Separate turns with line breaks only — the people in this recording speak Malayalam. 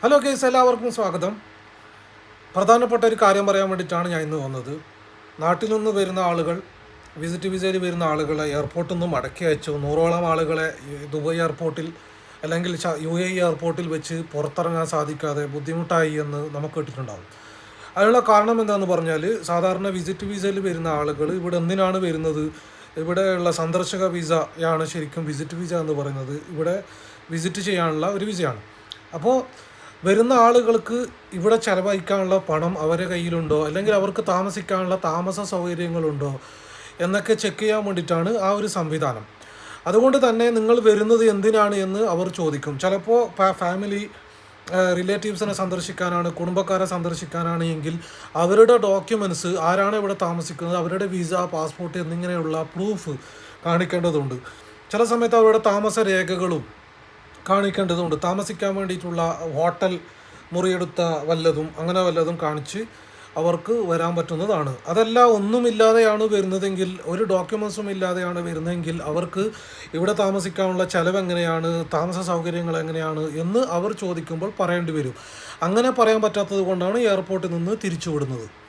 ഹലോ കേസ് എല്ലാവർക്കും സ്വാഗതം. പ്രധാനപ്പെട്ട ഒരു കാര്യം പറയാൻ വേണ്ടിയിട്ടാണ് ഞാൻ ഇന്ന് വന്നത്. നാട്ടിൽ നിന്ന് വരുന്ന ആളുകൾ വിസിറ്റ് വിസയിൽ വരുന്ന ആളുകളെ എയർപോർട്ടിൽ നിന്ന് മടക്കി അയച്ചു നൂറോളം ആളുകളെ ദുബായ് എയർപോർട്ടിൽ അല്ലെങ്കിൽ യു എ എയർപോർട്ടിൽ വെച്ച് പുറത്തിറങ്ങാൻ സാധിക്കാതെ ബുദ്ധിമുട്ടായി എന്ന് നമുക്ക് കേട്ടിട്ടുണ്ടാകും അതിനുള്ള കാരണം എന്താണെന്ന് പറഞ്ഞാൽ സാധാരണ വിസിറ്റ് വിസയിൽ വരുന്ന ആളുകൾ ഇവിടെ എന്തിനാണ് വരുന്നത്? ഇവിടെയുള്ള സന്ദർശക വിസയാണ് ശരിക്കും വിസിറ്റ് വിസ എന്ന് പറയുന്നത്. ഇവിടെ വിസിറ്റ് ചെയ്യാനുള്ള ഒരു വിസയാണ് അപ്പോൾ വരുന്ന ആളുകൾക്ക് ഇവിടെ ചെലവഴിക്കാനുള്ള പണം അവരെ കയ്യിലുണ്ടോ? അല്ലെങ്കിൽ അവർക്ക് താമസിക്കാനുള്ള താമസ സൗകര്യങ്ങളുണ്ടോ? എന്നൊക്കെ ചെക്ക് ചെയ്യാൻ വേണ്ടിയിട്ടാണ് ആ ഒരു സംവിധാനം. അതുകൊണ്ട് തന്നെ നിങ്ങൾ വരുന്നത് എന്തിനാണ് എന്ന് അവർ ചോദിക്കും. ചിലപ്പോൾ ഫാമിലി റിലേറ്റീവ്സിനെ സന്ദർശിക്കാനാണ് കുടുംബക്കാരെ സന്ദർശിക്കാനാണ് എങ്കിൽ അവരുടെ ഡോക്യുമെന്റ്സ് ആരാണ് ഇവിടെ താമസിക്കുന്നത് അവരുടെ വിസ പാസ്പോർട്ട് എന്നിങ്ങനെയുള്ള പ്രൂഫ് കാണിക്കേണ്ടതുണ്ട്. ചില സമയത്ത് അവരുടെ താമസ രേഖകളും കാണിക്കേണ്ടതുണ്ട്. താമസിക്കാൻ വേണ്ടിയിട്ടുള്ള ഹോട്ടൽ മുറിയെടുത്ത വല്ലതും അങ്ങനെ വല്ലതും കാണിച്ച് അവർക്ക് വരാൻ പറ്റുന്നതാണ്. അതല്ല ഒന്നുമില്ലാതെയാണ് വരുന്നതെങ്കിൽ ഒരു ഡോക്യുമെൻസും ഇല്ലാതെയാണ് വരുന്നതെങ്കിൽ അവർക്ക് ഇവിടെ താമസിക്കാനുള്ള ചെലവ് എങ്ങനെയാണ് താമസ സൗകര്യങ്ങൾ എങ്ങനെയാണ് എന്ന് അവർ ചോദിക്കുമ്പോൾ പറയേണ്ടി വരും. അങ്ങനെ പറയാൻ പറ്റാത്തത് കൊണ്ടാണ് എയർപോർട്ടിൽ നിന്ന് തിരിച്ചു വിടുന്നത്